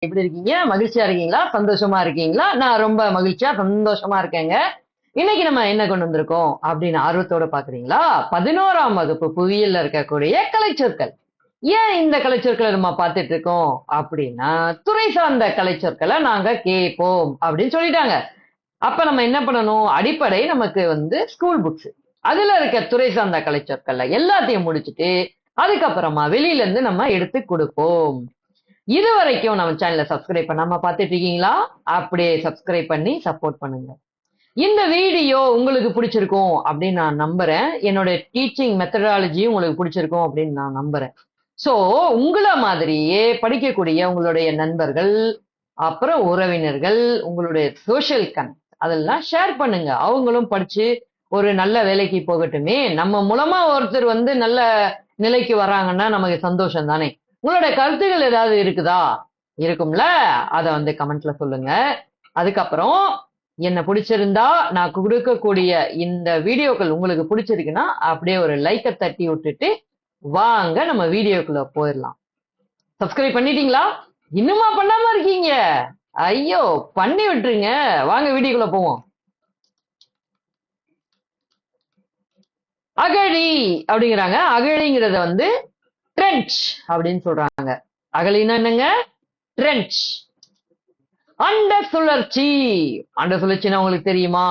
எப்படி இருக்கீங்க? மகிழ்ச்சியா இருக்கீங்களா? சந்தோஷமா இருக்கீங்களா? நான் ரொம்ப மகிழ்ச்சியா சந்தோஷமா இருக்கேங்க. இன்னைக்கு நம்ம என்ன கொண்டு வந்திருக்கோம்? அப்படின்னு ஆர்வத்தோட பாக்குறீங்களா பதினோராம் வகுப்பு புவியியல்ல இருக்கக்கூடிய கலைச்சொற்கள். ஏன் இந்த கலைச்சொற்களை நம்ம பார்த்துட்டு இருக்கோம்? அப்படின்னா துறை சார்ந்த கலைச்சொற்களை நாங்க கேட்போம் அப்படின்னு சொல்லிட்டாங்க. அப்ப நம்ம என்ன பண்ணணும்? அடிப்படை நமக்கு வந்து ஸ்கூல் புக்ஸ் அதுல இருக்க துறை சார்ந்த கலைச்சொற்கள்ல எல்லாத்தையும் முடிச்சுட்டு அதுக்கப்புறமா வெளியில இருந்து நம்ம எடுத்து கொடுப்போம். இது வரைக்கும் நம்ம சேனலை சப்ஸ்கிரைப் பண்ணாம பார்த்துட்டு இருக்கீங்களா அப்படியே சப்ஸ்கிரைப் பண்ணி சப்போர்ட் பண்ணுங்க. இந்த வீடியோ உங்களுக்கு பிடிச்சிருக்கும் அப்படின்னு நான் நம்புறேன். என்னோட டீச்சிங் மெத்தடாலஜியும் உங்களுக்கு பிடிச்சிருக்கும் அப்படின்னு நான் நம்புறேன். ஸோ உங்களை மாதிரியே படிக்கக்கூடிய உங்களுடைய நண்பர்கள் அப்புறம் உறவினர்கள் உங்களுடைய சோஷியல் கன் அதெல்லாம் ஷேர் பண்ணுங்க. அவங்களும் படிச்சு ஒரு நல்ல வேலைக்கு போகட்டுமே. நம்ம மூலமா ஒருத்தர் வந்து நல்ல நிலைக்கு வராங்கன்னா நமக்கு சந்தோஷம் தானே. உங்களோட கருத்துகள் ஏதாவது இருக்குதா? இருக்கும்ல? அதை வந்து கமெண்ட்ல சொல்லுங்க. அதுக்கப்புறம் என்ன பிடிச்சிருந்தா நான் கொடுக்கக்கூடிய இந்த வீடியோக்கள் உங்களுக்கு பிடிச்சிருக்குன்னா அப்படியே ஒரு லைக்கை தட்டி விட்டுட்டு வாங்க நம்ம வீடியோக்குள்ள போயிடலாம். சப்ஸ்கிரைப் பண்ணிட்டீங்களா? இன்னுமா பண்ணாம இருக்கீங்க? ஐயோ பண்ணி விட்டுருங்க. வாங்க வீடியோக்குள்ள போவோம். அகழி அப்படிங்கிறாங்க. அகழிங்கிறத வந்து ட்ரென்ச் அப்படின்னு சொல்றாங்க. அகலினா என்னங்க? ட்ரென்ச் அண்ட சுழற்சி. அண்ட சுழற்சினா உங்களுக்கு தெரியுமா?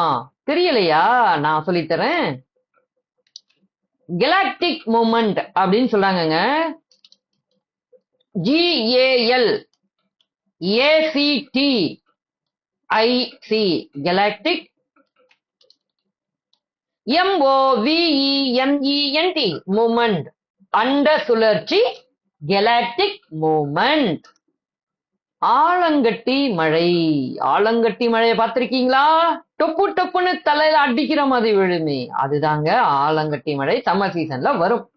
தெரியலையா? நான் சொல்லித்தரேன். கெலாக்டிக் மூமெண்ட் அப்படின்னு சொல்றாங்கங்க. ஜிஏஎல் ஏசிடி ஐசி கெலாக்டிக் எம்ஓவிஇஎன்இஎன்டி மூமெண்ட் அண்ட சுழற்சி கெலாக்டிக் மூமெண்ட் ஆலங்கட்டி மழை. ஆலங்கட்டி மழையை பார்த்திருக்கீங்களா? டொப்பு டொப்புன்னு தலையில அடிக்கிற மாதிரி விழுமே. அதுதாங்க ஆலங்கட்டி மழை. சம்மர் சீசன்ல வரும்.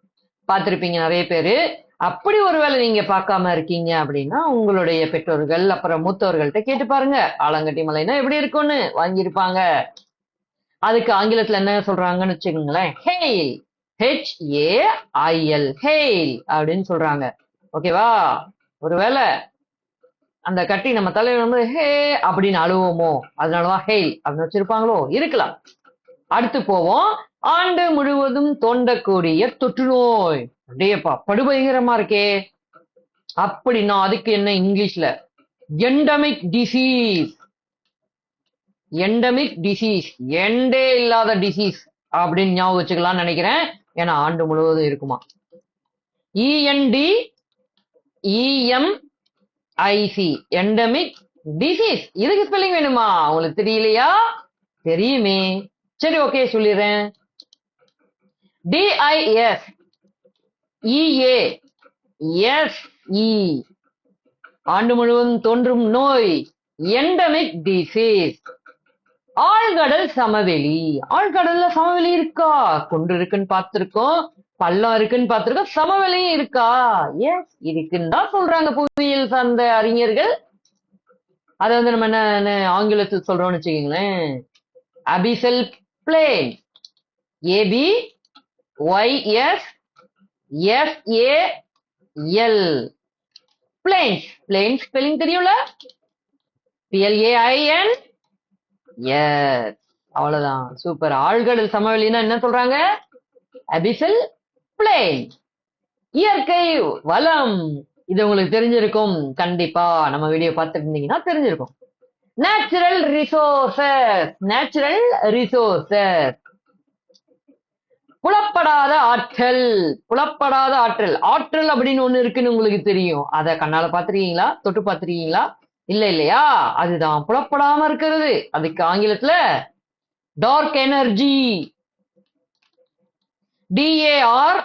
பார்த்திருப்பீங்க நிறைய பேரு. அப்படி ஒருவேளை நீங்க பார்க்காம இருக்கீங்க அப்படின்னா உங்களுடைய பெற்றோர்கள் அப்புறம் மூத்தவர்கள்ட்ட கேட்டு பாருங்க. ஆலங்கட்டி மலைனா எப்படி இருக்கும்னு வாங்கியிருப்பாங்க. அதுக்கு ஆங்கிலத்துல என்ன சொல்றாங்கன்னு வச்சுக்கோங்களேன். ஹெயில் ஹெச் ஏ ஹெயில் அப்படின்னு சொல்றாங்க. ஓகேவா ஒருவேளை அந்த கட்டி நம்ம தலைவர் வந்து ஹே அப்படின்னு அழுவோமோ? அதனாலதான் ஹெயில் அப்படின்னு வச்சிருப்பாங்களோ? இருக்கலாம். அடுத்து போவோம். ஆண்டு முழுவதும் தோண்டக்கூடிய தொற்று நோய். அப்படியேப்பா படுபயங்கரமா இருக்கே. அப்படின்னா அதுக்கு என்ன இங்கிலீஷ்ல? எண்டமிக் டிசீஸ் எண்டமிக் டிசீஸ் எண்டே இல்லாத டிசீஸ் அப்படின்னு ஞாபகம் வச்சுக்கலாம்னு நினைக்கிறேன். ஏன்னா ஆண்டு முழுவதும் இருக்குமா? E N T E M I C endemic disease இதுக்கு ஸ்பெல்லிங் வேணுமா? உங்களுக்கு தெரியலையா? தெரியுமே. சரி ஓகே சொல்லிடுறேன். டிஐஎஸ் இஏ எஸ் இ ஆண்டு முழுவதும் தோன்றும் நோய் எண்டமிக் டிசீஸ் ஆழ்கடல் சமவெளி. ஆழ்கடல்ல சமவெளி இருக்கா? குன்று இருக்குன்னு பார்த்திருக்கோம். பள்ளம் இருக்குன்னு பார்த்திருக்கோம். சமவெளியும் இருக்கா? எஸ் இருக்குன்னு தான் சொல்றாங்க புவியியல் சார்ந்த அறிஞர்கள். அதை வந்து நம்ம என்ன ஆங்கிலத்தில் சொல்றோம்னு வச்சுக்கோங்களேன். Abyssal plain A B Y S S A L plains plains spelling தெரியும்ல? P L A I N S அவ்வளவுதான். சூப்பர் ஆழ்கடல் சமவெளினா என்ன சொல்றாங்க? அபிசல் பிளேன் இயற்கை வளம். இது உங்களுக்கு தெரிஞ்சிருக்கும். கண்டிப்பா. நம்ம வீடியோ பார்த்துட்டு இருந்தீங்கன்னா தெரிஞ்சிருக்கும். நேச்சுரல் ரிசோர்சஸ் நேச்சுரல் ரிசோர்சஸ் புலப்படாத ஆற்றல். புலப்படாத ஆற்றல். ஆற்றல் அப்படின்னு ஒண்ணு இருக்குன்னு உங்களுக்கு தெரியும். அத கண்ணால பாத்திருக்கீங்களா தொட்டு பாத்திருக்கீங்களா இல்ல இல்லையா? அதுதான் புலப்படாம இருக்கிறது. அதுக்கு ஆங்கிலத்துல dark energy D A R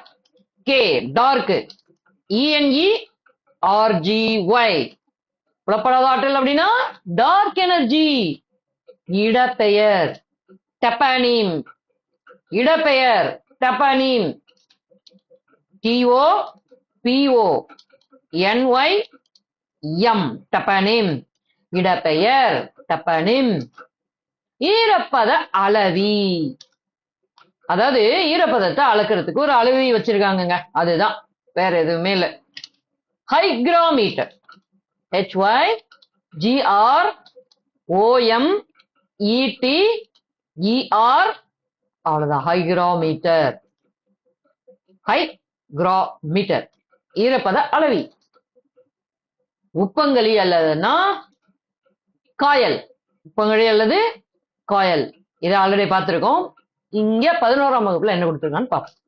K dark E N E R G Y புலப்படாத ஆற்றல் அப்படின்னா டார்க் எனர்ஜி இடப்பெயர் toponym இடப்பெயர் toponym T O P O N Y M toponym. இடப்பெயர் toponym. ஈரப்பத அளவி. அதாவது ஈரப்பதத்தை அளக்கிறதுக்கு ஒரு அளவி வச்சிருக்காங்கங்க. அதுதான். வேற எதுவுமே இல்லை. Hygrometer H Y G R O M E T E R அவ்வளவுதான். ஹைக்ரோமீட்டர் ஹைக்ரோமீட்டர் ஈரப்பத அளவி. உப்பங்களி அல்லதுன்னா காயல். உப்பங்களி அல்லது காயல். இதை ஆல்ரெடி பார்த்துருக்கோம். இங்க பதினோராம் வகுப்புல என்ன கொடுத்துருக்கான்னு பார்ப்போம்.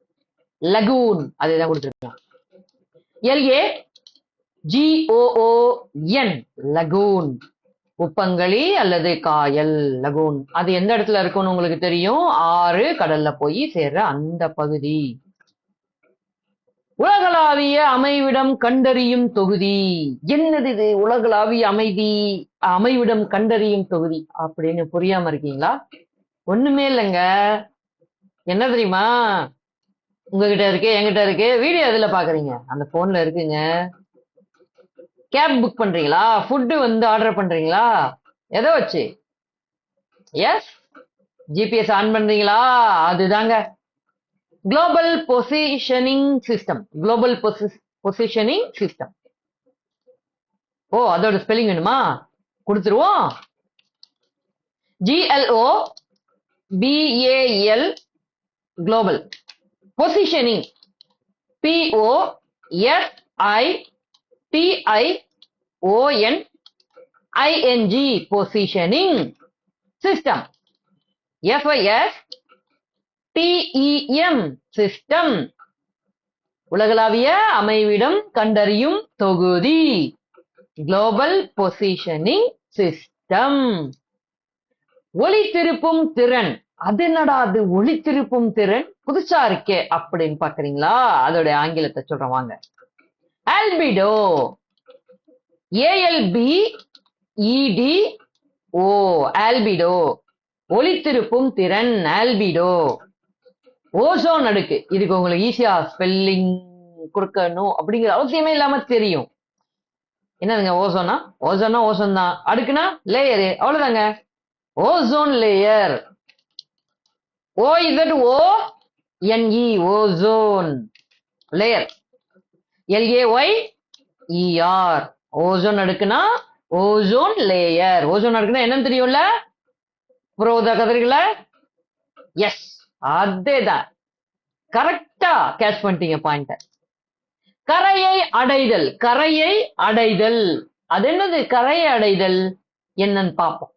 லகூன் அதுதான் கொடுத்துருக்கான் எல்ஏ ஜிஓஓஎன் லகூன் உப்பங்களி அல்லது காயல். லகூன் அது எந்த இடத்துல இருக்கும்னு உங்களுக்கு தெரியும்? ஆறு கடல்ல போய் சேர்ற அந்த பகுதி. உலகளாவிய அமைவிடம் கண்டறியும் தொகுதி. என்னது இது? உலகளாவிய அமைதி அமைவிடம் கண்டறியும் தொகுதி. அப்படின்னு புரியாம இருக்கீங்களா? ஒண்ணுமே இல்லைங்க. என்ன தெரியுமா? உங்ககிட்ட இருக்கு என்கிட்ட இருக்கு. வீடியோ எதுல பாக்குறீங்க? அந்த போன்ல இருக்குங்க. கேப் புக் பண்றீங்களா? ஃபுட்டு வந்து ஆர்டர் பண்றீங்களா? எதை வச்சு? எஸ் ஜிபிஎஸ் ஆன் பண்றீங்களா? அதுதாங்க. Global positioning system global positioning system oh அதோட ஸ்பெல்லிங் வேணுமா? கொடுத்துருவோம். G L O B A L global positioning P O F I T I O N I N G positioning system F I S T E M system உலகளாவிய அமைவிடம் கண்டறியும் தொகுதி. Global positioning system ஒளி திருப்பும் திறன். அது என்னடா அது? ஒளி திருப்பும் திறன்? புதுசா இருக்கே அப்படின்னு பாக்குறீங்களா? அதோட ஆங்கிலத்தை சொல்றேன் வாங்க. ஆல்பிடோ ஏஎல்பி இடி ஓ ஆல்பிடோ ஒளி திருப்பும் திறன் ஆல்பிடோ ஓசோன் அடுக்கு. இதுக்கு உங்களுக்கு ஈஸியா ஸ்பெல்லிங் கொடுக்கணும் அப்படிங்கிற அவசியமே இல்லாம தெரியும். என்னதுங்க ஓசோனா ஓசோனா ஓசோன் தான். அடுக்குனா லேயரு அவ்வளவுதாங்க. Ozone layer O Z O N E ozone layer L A Y E R ozone அடுக்குனா ozone layer ozone அடுக்குனா என்னன்னு தெரியும்ல? புரோத கதிர்கள? எஸ் அதேதான். கரெக்டா கேட்ச் பண்ணிட்டீங்க பாயிண்ட கரையை அடைதல் கரையை அடைதல். அது என்னது? கரையை அடைதல். என்னன்னு பார்ப்போம்.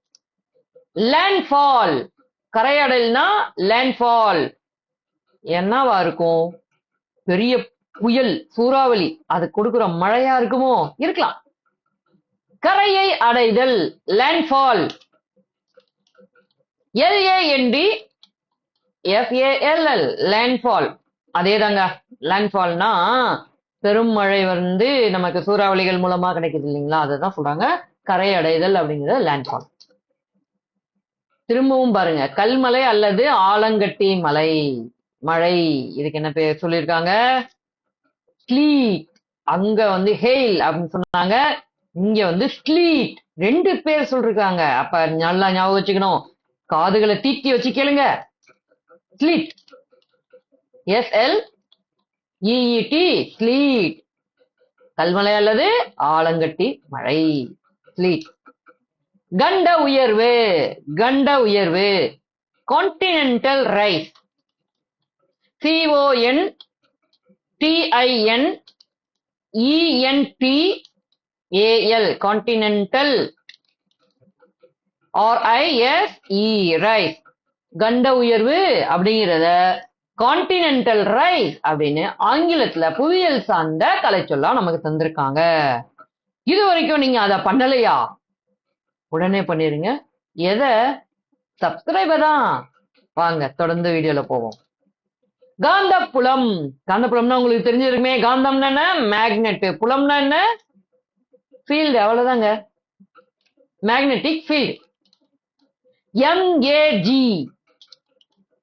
லேண்ட்ஃபால் கரை லேண்ட்ஃபால் என்னவா இருக்கும்? பெரிய புயல் சூறாவளி. அது கொடுக்குற மழையா இருக்குமோ? இருக்கலாம். கரையை அடைதல் லேண்ட்ஃபால் எல்ஏஎன்டி எஃப்ஏஎல்எல் லேண்ட்ஃபால் அதேதாங்க லேண்ட்ஃபால்னா பெரும் மழை வந்து நமக்கு சூறாவளிகள் மூலமா கிடைக்குது இல்லைங்களா? அதுதான் சொல்றாங்க. கரை அடைதல் அப்படிங்கிறது லேண்ட்ஃபால் திரும்பவும் பாருங்க கல்மலை அல்லது ஆலங்கட்டி மலை மழை இதுக்கு என்ன பேர் சொல்லியிருக்காங்க? ஸ்லீட் அங்க வந்து ஹெயில் அப்படின்னு சொன்னாங்க. இங்க வந்து ஸ்லீட் ரெண்டு பேர் சொல்லிருக்காங்க. அப்ப நல்லா ஞாபகம் வச்சுக்கணும். காதுகளை தீட்டி வச்சு கேளுங்க. Sleet. S L E E T sleet. கல்மலை அல்லது ஆலங்கட்டி மழை ஸ்லீட். கண்ட உயர்வு கண்ட உயர்வு. Continental rise C O N T I N E N T A L continental R I S E rise கண்ட உயர்வு அப்படிங்கிறத கான்டினென்டல் ரைஸ் அப்படின்னு ஆங்கிலத்துல புவியியல் சார்ந்த கலைச்சொல்லா நமக்கு தந்திருக்காங்க. இது வரைக்கும் நீங்க அதை பண்ணலையா? உடனே பண்ணிருங்க. எதை? சப்ஸ்கிரைபர் தான். வாங்க தொடர்ந்து வீடியோல போவோம். காந்த புலம் காந்த புலம்னா உங்களுக்கு தெரிஞ்சிருக்குமே. காந்தம்னா என்ன? மேக்னெட் புலம்னா என்ன? ஃபீல்டு அவ்வளவுதாங்க. Magnetic field MAG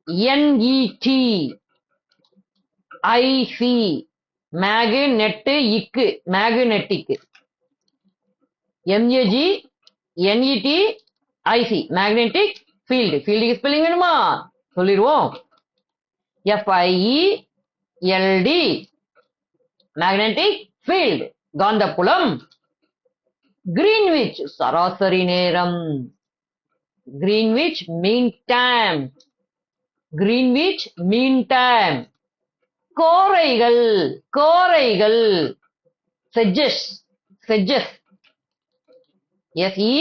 NED IC magnet இக்கு magnetic MAG NED IC magnetic field ஃபீல்டுக்கு ஸ்பெல்லிங் வேணுமா? சொல்லிடுவோம். எஃப்ஐஇ எல்டி மேக்னெட்டிக் ஃபீல்டு காந்தப்புலம். கிரீன்விச் சராசரி நேரம். Greenwich mean time Greenwich mean time கோரைகள் கோரைகள். செஜஸ் செஜஸ் SE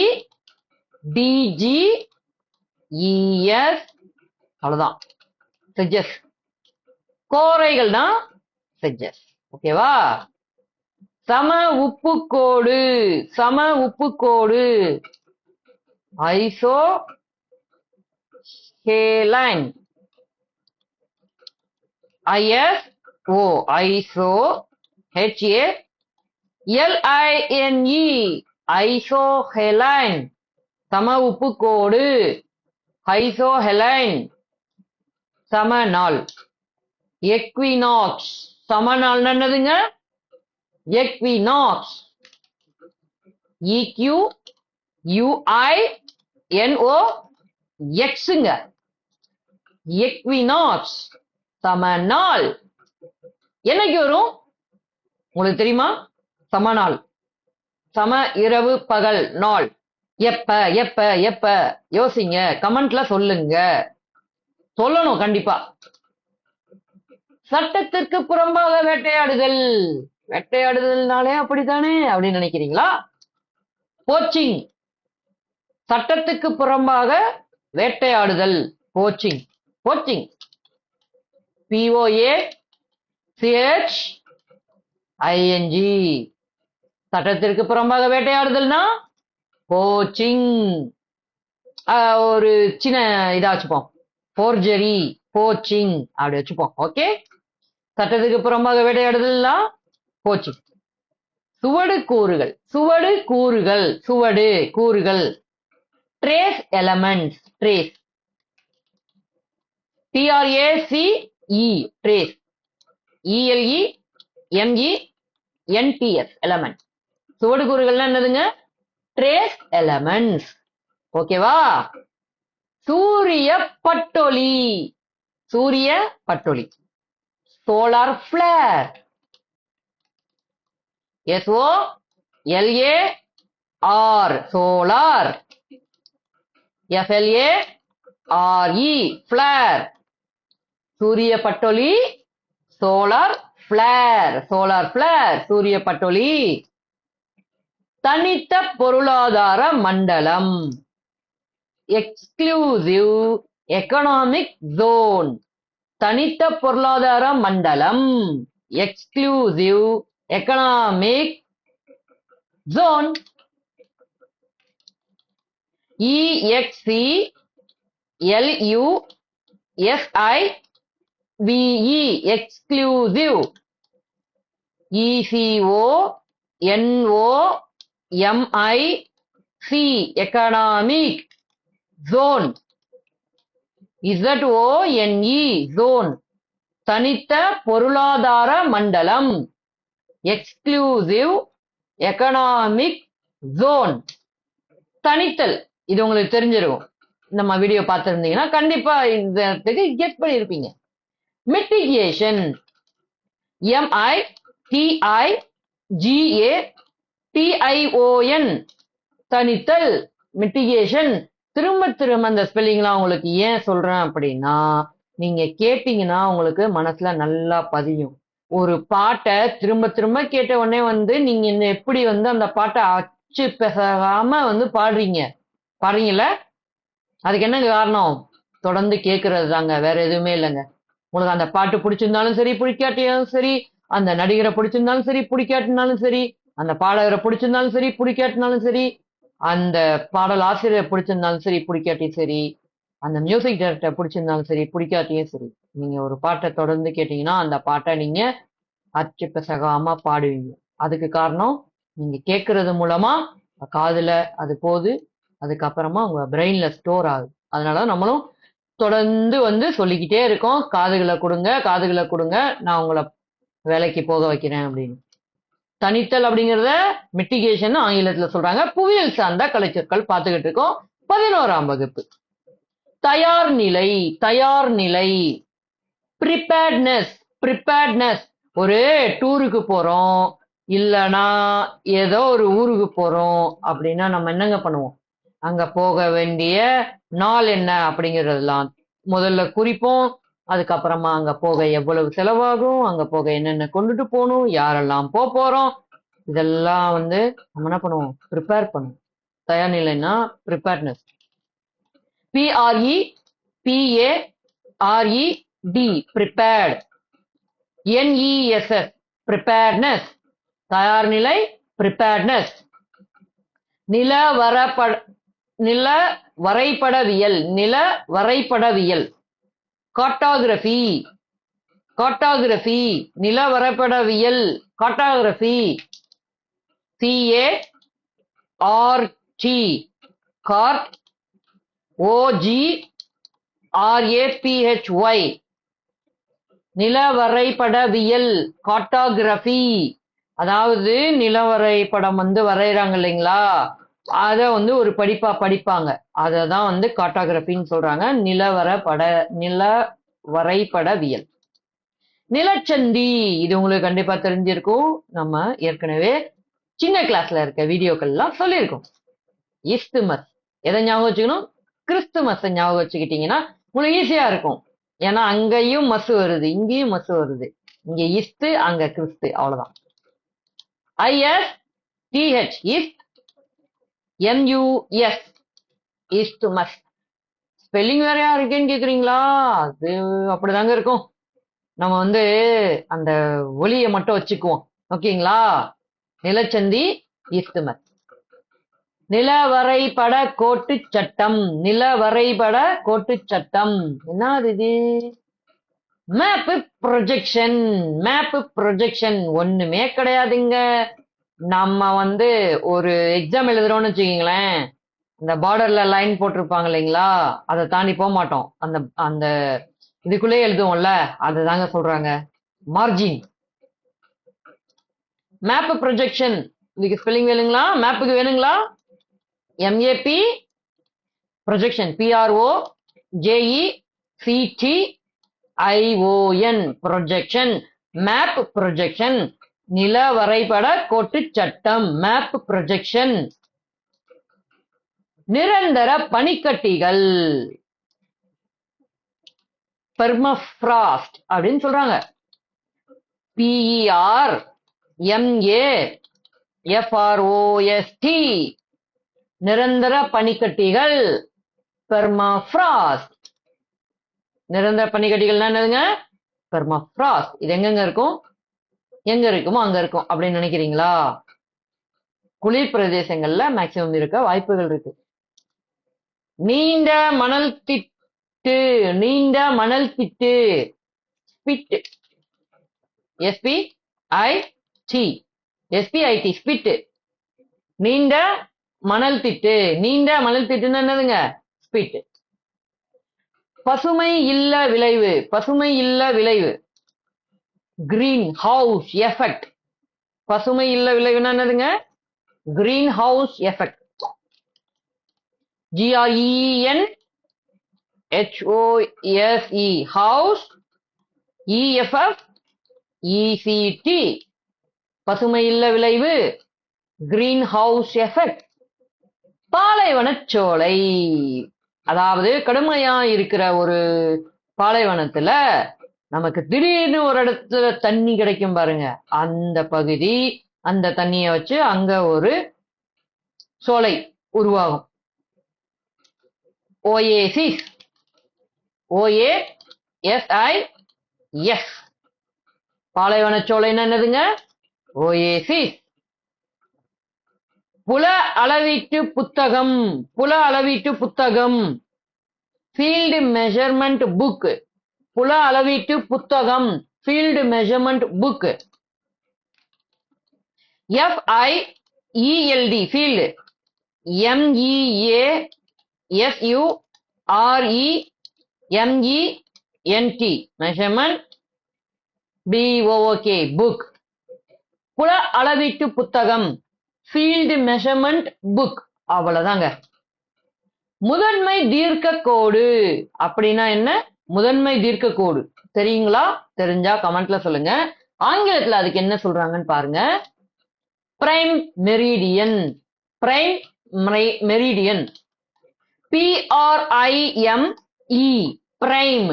டிஜி இஎஸ் அவ்வளோதான் செஜஸ் தான் செஜஸ் ஓகேவா சம உப்பு கோடு சம உப்பு கோடு isohaline I S O iso H A L I N E isohaline சம உப்பு கோடு ஐசோஹெலைன் சம நாள். எக்வினாக்ஸ் சம நாள் என்னதுங்க? Equinox E Q U I N O எக்ஸுங்க equinox சம நாள் என்னைக்கு வரும் உங்களுக்கு தெரியுமா? சம நாள் சம இரவு பகல் நாள். எப்ப எப்ப எப்ப? யோசிங்க. கமெண்ட்ல சொல்லுங்க. சொல்லணும் கண்டிப்பா. சட்டத்திற்கு புறம்பாக வேட்டையாடுதல். வேட்டையாடுதல்னாலே அப்படித்தானே? அப்படின்னு நினைக்கிறீங்களா? போச்சிங் சட்டத்துக்கு புறம்பாக வேட்டையாடுதல். Poaching poaching P O A C H I N G சட்டத்திற்கு புறம்பாக வேட்டையாடுதல்னா போச்சிங் ஒரு சின்ன இதா வச்சுப்போம். போர்ஜரி போச்சிங் அப்படி வச்சுப்போம். ஓகே சட்டத்துக்கு புறம்பாக வேட்டையாடுதல்னா போச்சிங் சுவடு கூறுகள். சுவடு கூறுகள். சுவடு கூறுகள். Trace elements trace T R A C E trace E L E M E N T S element சுவடு கூறுகள்னா என்னதுங்க? ட்ரேஸ் எலமெண்ட்ஸ் ஓகேவா சூரிய பட்டொலி. சூரிய பட்டொலி. Solar flare S O L A R solar F L A R E flare சூரிய பட்டொலி solar flare solar flare சூரிய பட்டொலி. தனித்த பொருளாதார மண்டலம். எக்ஸ்க்ளூசிவ் எக்கனாமிக் ஜோன் தனித்த பொருளாதார மண்டலம். Exclusive economic zone E X C L U S I V E exclusive E C O N O M I C economic zone Z O N E zone தனித்த பொருளாதார மண்டலம் exclusive economic zone தனித்தல். இது உங்களுக்கு தெரிஞ்சிருக்கும். நம்ம video பார்த்துருந்தீங்கன்னா கண்டிப்பா இந்த இடத்துக்கு கெட் பண்ணியிருப்பீங்க. Mitigation M I T I G A T I O N தனித்தல். Mitigation திரும்ப திரும்ப அந்த ஸ்பெல்லிங்லாம் உங்களுக்கு ஏன் சொல்றேன் அப்படின்னா நீங்க கேட்டீங்கன்னா உங்களுக்கு மனசுல நல்லா பதியும். ஒரு பாட்டை திரும்ப திரும்ப கேட்ட உடனே வந்து நீங்க இந்த எப்படி வந்து அந்த பாட்டை அச்சு பெசாம வந்து பாடுறீங்க? பாடுறீங்கல்ல? அதுக்கு என்ன காரணம்? தொடர்ந்து கேட்கறது தாங்க வேற எதுவுமே இல்லைங்க. உங்களுக்கு அந்த பாட்டு பிடிச்சிருந்தாலும் சரி பிடிக்காட்டியாலும் சரி அந்த நடிகரை பிடிச்சிருந்தாலும் சரி பிடிக்காட்டினாலும் சரி அந்த பாடகரை பிடிச்சிருந்தாலும் சரி பிடிக்காட்டினாலும் சரி அந்த பாடல் ஆசிரியரை பிடிச்சிருந்தாலும் சரி பிடிக்காட்டியும் சரி அந்த மியூசிக் டைரக்டர் பிடிச்சிருந்தாலும் சரி பிடிக்காட்டியும் சரி. நீங்க ஒரு பாட்டை தொடர்ந்து கேட்டீங்கன்னா அந்த பாட்டை நீங்க அச்சுப்ப பெசகாம பாடுவீங்க. அதுக்கு காரணம் நீங்க கேட்கறது மூலமா காதுல அது போகுது அதுக்கப்புறமா உங்க பிரெயின்ல ஸ்டோர் ஆகுது. அதனாலதான் நம்மளும் தொடர்ந்து வந்து சொல்லிக்கிட்டே இருக்கோம். காதுகளை கொடுங்க காதுகளை கொடுங்க. நான் உங்களை வேலைக்கு போக வைக்கிறேன் அப்படின்னு. தனித்தல் அப்படிங்கிறத மிட்டிகேஷன் ஆங்கிலத்தில் சொல்றாங்க. புவியியல் சார்ந்த கலைச்சொற்கள் பார்த்துக்கிட்டு இருக்கோம். பதினோராம் வகுப்பு. தயார் நிலை தயார் நிலை. ப்ரிப்பேர்ட்னஸ் ப்ரிப்பேர்ட்னஸ் ஒரு டூருக்கு போறோம். இல்லனா ஏதோ ஒரு ஊருக்கு போறோம் அப்படின்னா நம்ம என்னங்க பண்ணுவோம்? அங்க போக வேண்டிய நாள் என்ன அப்படிங்கறதெல்லாம் முதல்ல குறிப்போம். அதுக்கப்புறமா அங்க போக எவ்வளவு செலவாகும் அங்க போக என்னென்ன கொண்டுட்டு போகணும் யாரெல்லாம் போக போறோம் இதெல்லாம் வந்து நம்ம என்ன பண்ணுவோம்? ப்ரிப்பேர் பண்ணுவோம். தயார் நிலைன்னா preparedness P R E P A R E D prepared N E S S preparedness தயார் நிலை ப்ரிப்பேர்னஸ் நிலவரப்பட நில வரைபடவியல் நில வரைபடவியல். கார்டோகிராஃபி கார்டோகிராஃபி நில வரைபடவியல். Cartography C A R T cart O G R A P H Y நிலவரைபடவியல் அதாவது நிலவரைபடம் வந்து வரைகிறாங்க இல்லைங்களா? அத வந்து ஒரு படிப்பா படிப்பாங்க. அதை தான் வந்து கார்டோகிராஃபின்னு சொல்றாங்க. நிலவர பட நில வரைபடவியல் நிலச்சந்தி இது உங்களுக்கு கண்டிப்பா தெரிஞ்சிருக்கும். நம்ம ஏற்கனவே சின்ன கிளாஸ்ல இருக்க வீடியோக்கள்லாம் சொல்லியிருக்கோம். இஸ்துமஸ். எதை ஞாபகம் வச்சுக்கணும்? கிறிஸ்துமஸ் ஞாபகம் வச்சுக்கிட்டீங்கன்னா உங்களுக்கு ஈஸியா இருக்கும். ஏன்னா அங்கேயும் மசு வருது இங்கேயும் மசு வருது. இங்க இஸ்து அங்க கிறிஸ்து. அவ்வளவுதான். I S T H isth M U S isthmus spelling வேறையா இருக்கேன்னு கேக்குறீங்களா? அது அப்படிதாங்க இருக்கும். நம்ம வந்து அந்த ஒலியை மட்டும் வச்சுக்குவோம். ஓகேங்களா? நிலச்சந்தி இஸ்துமஸ் நிலவரைபட கோட்டு சட்டம். நிலவரைபட கோட்டு சட்டம். என்ன இது? மேப் ப்ரொஜெக்ஷன் மேப் ப்ரொஜெக்ஷன் ஒண்ணுமே கிடையாதுங்க. நம்ம வந்து ஒரு எக்ஸாம் எழுதுறோம்னு வச்சுக்கீங்களேன் இந்த பார்டர்ல லைன் போட்டிருப்பாங்க இல்லைங்களா அதை தாண்டி போக மாட்டோம். அந்த அந்த இதுக்குள்ளே எழுதுவோம்ல அதுதாங்க சொல்றாங்க. மார்ஜின் மேப் ப்ரொஜெக்ஷன் இதுக்கு ஸ்பெல்லிங் வேணுங்களா? மேப்புக்கு வேணுங்களா? M A P projection P R O J E C T I O N projection map projection நில வரைபட கோட்டு சட்டம் மேப் ப்ரொஜெக்ஷன் நிரந்தர பனிக்கட்டிகள். பெர்மஃப்ராஸ்ட் அப்படின்னு சொல்றாங்க. பிஇஆர் எம்ஏ எஃப்ஆர்ஓஎஸ்டி நிரந்தர பனிக்கட்டிகள். பெர்மாஃப்ராஸ்ட் நிரந்தர பனிக்கட்டிகள்னா என்னதுங்க? பெர்மாஃப்ராஸ்ட் இது எங்கெங்க இருக்கும்? எங்க இருக்குமோ அங்க இருக்கும் அப்படின்னு நினைக்கிறீங்களா? குளிர் பிரதேசங்கள்ல மேக்சிமம் இருக்க வாய்ப்புகள் இருக்கு. நீண்ட மணல் திட்டு நீண்ட மணல் திட்டு spit S P I T S P I T spit நீண்ட மணல் திட்டு நீண்ட மணல் திட்டுன்னு என்னதுங்க? ஸ்பிட் பசுமை இல்ல விளைவு. பசுமை இல்ல விளைவு. கிரீன் ஹவுஸ் எஃபெக்ட் பசுமை இல்ல விளைவுனா என்னதுங்க? Green house effect G R E N H O S E house E F F E C T பசுமை இல்ல விளைவு. கிரீன் ஹவுஸ் எஃபெக்ட் பாலைவனச்சோலை அதாவது கடுமையா இருக்கிற ஒரு பாலைவனத்துல நமக்கு திடீர்னு ஒரு இடத்துல தண்ணி கிடைக்கும் பாருங்க. அந்த பகுதி அந்த தண்ணியை வச்சு அங்க ஒரு சோலை உருவாகும். ஓஏசிஸ் ஓஏ எஸ்ஐ எஸ் பாலைவன பாலைவனச்சோலைன்னு என்னதுங்க? ஓஏசிஸ் புல அளவீட்டு புத்தகம். புல அளவீட்டு புத்தகம். ஃபீல்டு மெஷர்மெண்ட் புக் புல அளவீட்டு புத்தகம் field measurement book F I E L D field M E A S U R E M E N T measurement B O O K book புல அளவீட்டு புத்தகம் ஃபீல்டு மெஷர்மெண்ட் புக் அவ்வளவுதாங்க. முதன்மை தீர்க்க கோடு அப்படின்னா என்ன? முதன்மை தீர்க்க கோடு தெரியுங்களா? தெரிஞ்சா கமெண்ட்ல சொல்லுங்க. ஆங்கிலத்துல அதுக்கு என்ன சொல்றாங்கன்னு பாருங்க. Prime meridian prime meridian P R I M E prime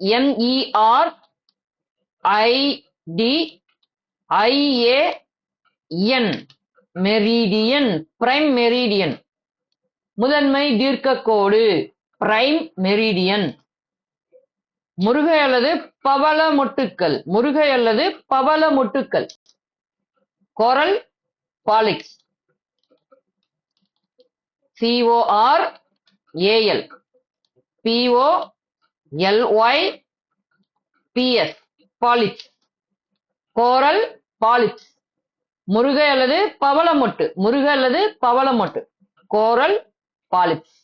M E R I D I A N meridian prime meridian முதன்மை தீர்க்கக்கோடு பிரைம் மெரிடியன் முருகை அல்லது பவள மொட்டுக்கள். முருகை அல்லது பவள மொட்டுக்கள். Coral polyps C O R A L P O L Y P S polyps coral polyps முருகை அல்லது பவளமொட்டு முருகை அல்லது பவளமொட்டு கோரல் பாலிப்ஸ்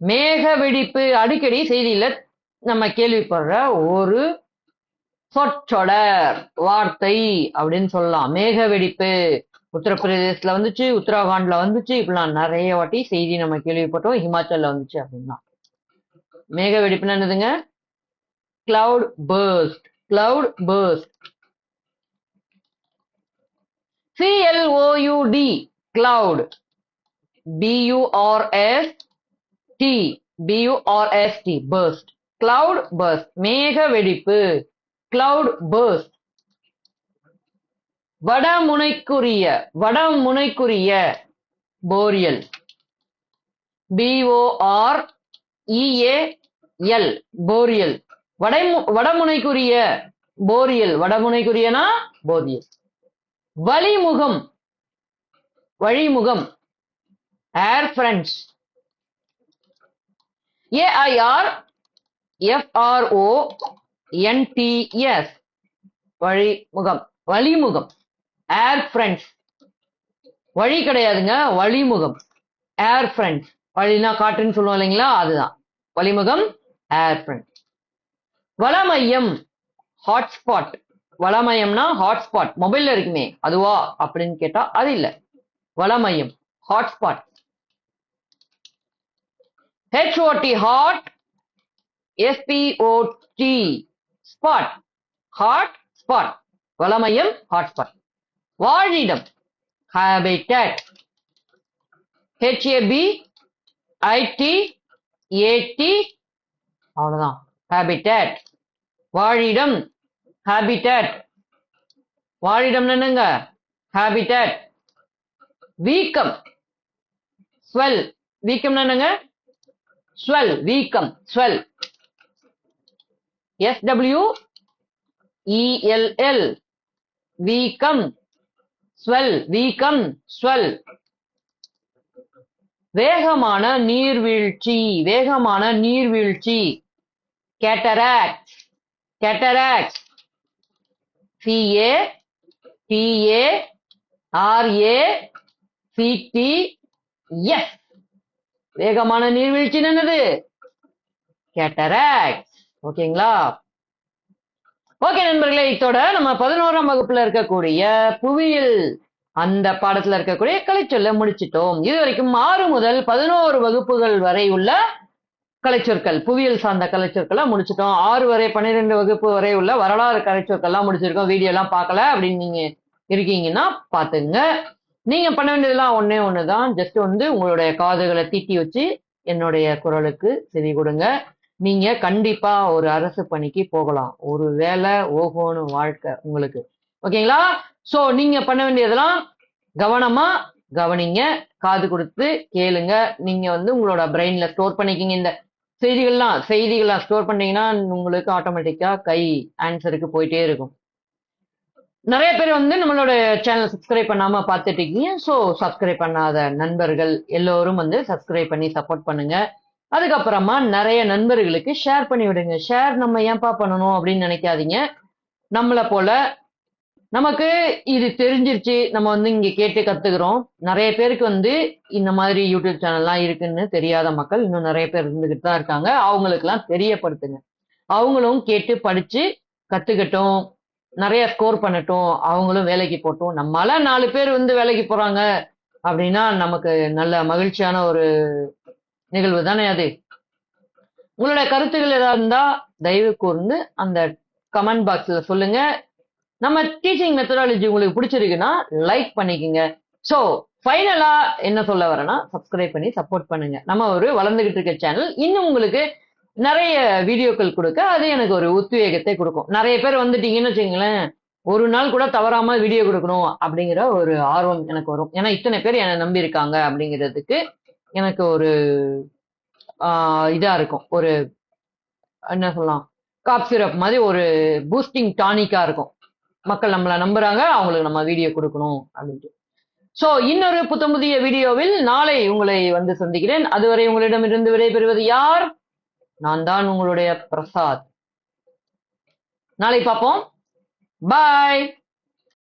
மேக வெடிப்பு அடிக்கடி செய்தியில நம்ம கேள்விப்படுற ஒரு சொற்றொடர் வார்த்தை அப்படின்னு சொல்லலாம். மேக வெடிப்பு. உத்தரப்பிரதேசத்துல வந்துச்சு உத்தராகண்ட்ல வந்துச்சு இப்படிலாம் நிறைய வாட்டி செய்தி நம்ம கேள்விப்பட்டோம். ஹிமாச்சல்ல வந்துச்சு அப்படின்னா. மேக வெடிப்புன்னு என்னதுங்க? Cloud burst cloud burst C L O U D cloud D B U R S T burst cloud burst மேக வெடிப்பு. கிளவுட் பர்ஸ்ட் வடமுனைக்குரிய வடமுனைக்குரிய போரியல் B-O-R போரியல் வடைமு வடமுனைக்குரிய போரியல் வடமுனைக்குரியனா? போரியல் வழிமுகம். வழிமுகம். Air fronts A I R F R O N T S வழிமுகம் வழிமுகம். Air fronts வழி கிடையாதுங்க வழிமுகம். ஏர் ஃப்ரெண்ட்ஸ் வழினா காற்றுன்னு சொல்லுவோம் இல்லைங்களா? அதுதான். வழிமுகம் ஏர் ஃப்ரெண்ட்ஸ் வளமையம் ஹாட்ஸ்பாட் வளமயம்னா ஹாட்ஸ்பாட் மொபைல்ல இருக்குமே அதுவா? அப்படின்னு கேட்டா அது இல்ல. வளமயம் hotspot H O T hot S P O T spot hot spot வளமயம் hotspot வாழிடம் habitat H A B I T A T அவ்வளோதான் ஹேபிட்டட் வாழிடம் ஹேபிட்டட் வாழிடம் என்னங்க? ஹேபிட்டட் வீக்கம் ஸ்வெல் வீக்கம் என்னங்க? ஸ்வெல் வீக்கம் ஸ்வெல் எஸ்டபிள்யூ இஎல்எல் வீக்கம் ஸ்வெல் வீக்கம் ஸ்வெல் வேகமான நீர்வீழ்ச்சி வேகமான நீர்வீழ்ச்சி. Cataract cataract C A T A R A C T S வேகமான நீர்வீழ்ச்சி என்னது கேட்டராக்ட் ஓகேங்களா? ஓகே நண்பர்களே இதோட நம்ம பதினோராம் வகுப்புல இருக்கக்கூடிய புவியியல் அந்த பாடத்துல இருக்கக்கூடிய கலைச்சொல்ல முடிச்சிட்டோம். இது வரைக்கும் ஆறு முதல் பதினோரு வகுப்புகள் வரை உள்ள கலைச்சொற்கள் புவியியல் சார்ந்த கலைச்சொற்களை முடிச்சிட்டோம். ஆறு வரை பன்னிரெண்டு வகுப்பு வரை உள்ள வரலாறு கலைச்சொற்கள்லாம் முடிச்சிருக்கோம். வீடியோ எல்லாம் பார்க்கல அப்படின்னு நீங்க இருக்கீங்கன்னா பாத்துங்க நீங்க பண்ண வேண்டியதெல்லாம் ஒன்னே ஒண்ணுதான். ஜஸ்ட் வந்து உங்களுடைய காதுகளை தீட்டி வச்சு என்னுடைய குரலுக்கு செவி கொடுங்க. நீங்க கண்டிப்பா ஒரு அரசு பணிக்கு போகலாம். ஒரு வேலை ஓகோன்னு வாழ்க்கை உங்களுக்கு. ஓகேங்களா சோ நீங்க பண்ண வேண்டியதெல்லாம் கவனமா கவனிங்க. காது கொடுத்து கேளுங்க. நீங்க வந்து உங்களோட பிரெயின்ல ஸ்டோர் பண்ணிக்கிங்க. இந்த செய்திகள்லாம் செய்திகள்லாம் ஸ்டோர் பண்ணீங்கன்னா உங்களுக்கு ஆட்டோமேட்டிக்கா கை ஆன்சருக்கு போயிட்டே இருக்கும். நிறைய பேர் வந்து நம்மளோட சேனல் சப்ஸ்கிரைப் பண்ணாம பார்த்துட்டு இருக்கீங்க ஸோ சப்ஸ்கிரைப் பண்ணாத நண்பர்கள் எல்லோரும் வந்து சப்ஸ்கிரைப் பண்ணி சப்போர்ட் பண்ணுங்க. அதுக்கப்புறமா நிறைய நண்பர்களுக்கு ஷேர் பண்ணி விடுங்க. ஷேர் நம்ம ஏன்பா பண்ணணும் அப்படின்னு நினைக்காதீங்க. நம்மளை போல நமக்கு இது தெரிஞ்சிருச்சு. நம்ம வந்து இங்க கேட்டு கத்துக்கிறோம். நிறைய பேருக்கு வந்து இந்த மாதிரி யூடியூப் சேனல்லாம் இருக்குன்னு தெரியாத மக்கள் இன்னும் நிறைய பேர் இருந்துகிட்டு தான் இருக்காங்க. அவங்களுக்கெல்லாம் தெரியப்படுத்துங்க. அவங்களும் கேட்டு படிச்சு கத்துக்கட்டும். நிறைய ஸ்கோர் பண்ணட்டும் அவங்களும் வேலைக்கு போட்டும். நம்மளால நாலு பேர் வந்து வேலைக்கு போறாங்க அப்படின்னா நமக்கு நல்ல மகிழ்ச்சியான ஒரு நிகழ்வு தானே அது? உங்களுடைய கருத்துக்கள் ஏதாவது இருந்தா தயவு கூர்ந்து அந்த கமெண்ட் பாக்ஸ்ல சொல்லுங்க. நம்ம டீச்சிங் மெத்தடாலஜி உங்களுக்கு பிடிச்சிருக்குன்னா லைக் பண்ணிக்கோங்க. ஸோ ஃபைனலா என்ன சொல்ல வரேன்னா சப்ஸ்கிரைப் பண்ணி சப்போர்ட் பண்ணுங்க. நம்ம ஒரு வளர்ந்துகிட்டு இருக்க சேனல் இன்னும் உங்களுக்கு நிறைய வீடியோக்கள் கொடுக்க அது எனக்கு ஒரு உத்வேகத்தை கொடுக்கும். நிறைய பேர் வந்துட்டீங்கன்னு வச்சுங்களேன் ஒரு நாள் கூட தவறாம வீடியோ கொடுக்கணும் அப்படிங்கிற ஒரு ஆர்வம் எனக்கு வரும். ஏன்னா இத்தனை பேர் என்னை நம்பி இருக்காங்க அப்படிங்கிறதுக்கு எனக்கு ஒரு ஆஹ் இதா இருக்கும். ஒரு என்ன சொல்லலாம் காப் சிரப் மாதிரி ஒரு பூஸ்டிங் டானிக்கா இருக்கும். மக்கள் நம்மளை நம்புறாங்க அவங்களுக்கு நம்ம வீடியோ கொடுக்கணும் அப்படின்ட்டு. சோ இன்னொரு புத்தம் புதிய வீடியோவில் நாளை உங்களை வந்து சந்திக்கிறேன். அதுவரை உங்களிடமிருந்து விடைபெறுவது யார்? நான் தான் உங்களுடைய பிரசாத். நாளை பார்ப்போம். பாய்